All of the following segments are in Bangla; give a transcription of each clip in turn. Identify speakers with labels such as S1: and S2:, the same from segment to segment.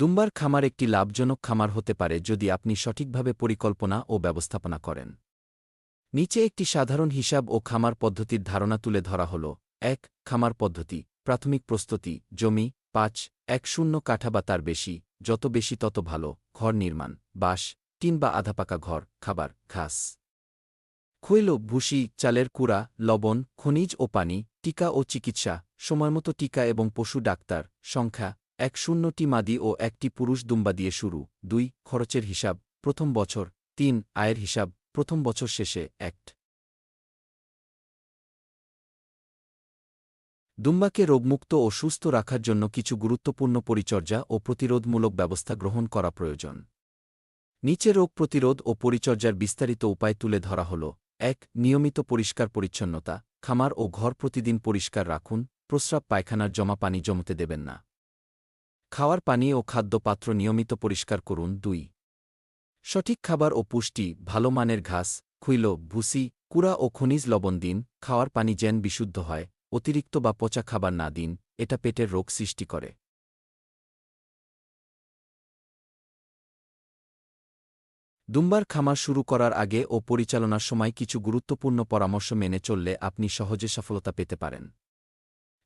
S1: দুম্বার খামার একটি লাভজনক খামার হতে পারে যদি আপনি সঠিকভাবে পরিকল্পনা ও ব্যবস্থাপনা করেন। নিচে একটি সাধারণ হিসাব ও খামার পদ্ধতির ধারণা তুলে ধরা হল, এক, খামার পদ্ধতি, প্রাথমিক প্রস্তুতি, জমি, পাঁচ, এক শূন্য কাঠা বা তার বেশি, যত বেশি তত ভালো, ঘর নির্মাণ, বাঁশ, টিন বা আধাপাকা ঘর, খাবার, ঘাস। খৈল, ভুসি, চালের কুড়া, লবণ, খনিজ ও পানি, টিকা ও চিকিৎসা সময়মতো টিকা এবং পশু ডাক্তার, সংখ্যা এক শূন্যটি মাদি ও একটি পুরুষ দুম্বা দিয়ে শুরু, দুই, খরচের হিসাব, প্রথম বছর, তিন, আয়ের হিসাব, প্রথম বছর শেষে, অ্যাক্ট। দুম্বাকে রোগমুক্ত ও সুস্থ রাখার জন্য কিছু গুরুত্বপূর্ণ পরিচর্যা ও প্রতিরোধমূলক ব্যবস্থা গ্রহণ করা প্রয়োজন। নিচে রোগ প্রতিরোধ ও পরিচর্যার বিস্তারিত উপায় তুলে ধরা হল, এক, নিয়মিত পরিষ্কার পরিচ্ছন্নতা, খামার ও ঘর প্রতিদিন পরিষ্কার রাখুন, প্রস্রাব পায়খানার জমা পানি জমতে দেবেন না। খাওয়ার পানি ও খাদ্য পাত্র নিয়মিত পরিষ্কার করুন। দুই, সঠিক খাবার ও পুষ্টি, ভালো মানের ঘাস, খুইল, ভুসি, কুড়া ও খনিজ লবণ দিন। খাওয়ার পানি যেন বিশুদ্ধ হয়, অতিরিক্ত বা পচা খাবার না দিন, এটা পেটের রোগ সৃষ্টি করে। দুম্বার খামার শুরু করার আগে ও পরিচালনার সময় কিছু গুরুত্বপূর্ণ পরামর্শ মেনে চললে আপনি সহজে সফলতা পেতে পারেন।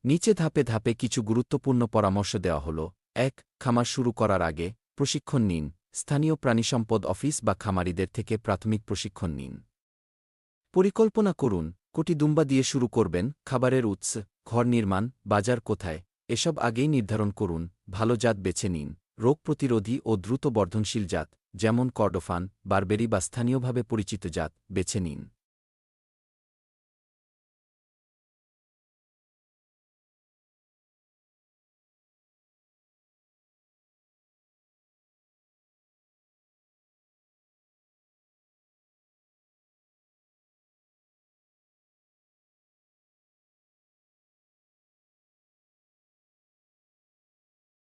S1: নিচে ধাপে ধাপে কিছু গুরুত্বপূর্ণ পরামর্শ দেওয়া হল এক, খামার শুরু করার আগে প্রশিক্ষণ নিন। স্থানীয় প্রাণিসম্পদ অফিস বা খামারিদের থেকে প্রাথমিক প্রশিক্ষণ নিন। পরিকল্পনা করুন, কোটি দুম্বা দিয়ে শুরু করবেন, খাবারের উৎস, ঘর নির্মাণ, বাজার কোথায়, এসব আগেই নির্ধারণ করুন, ভালো জাত বেছে নিন। রোগ প্রতিরোধী ও দ্রুত বর্ধনশীল জাত, যেমন কর্ডোফান, বারবেরি বা স্থানীয়ভাবে পরিচিত জাত, বেছে নিন।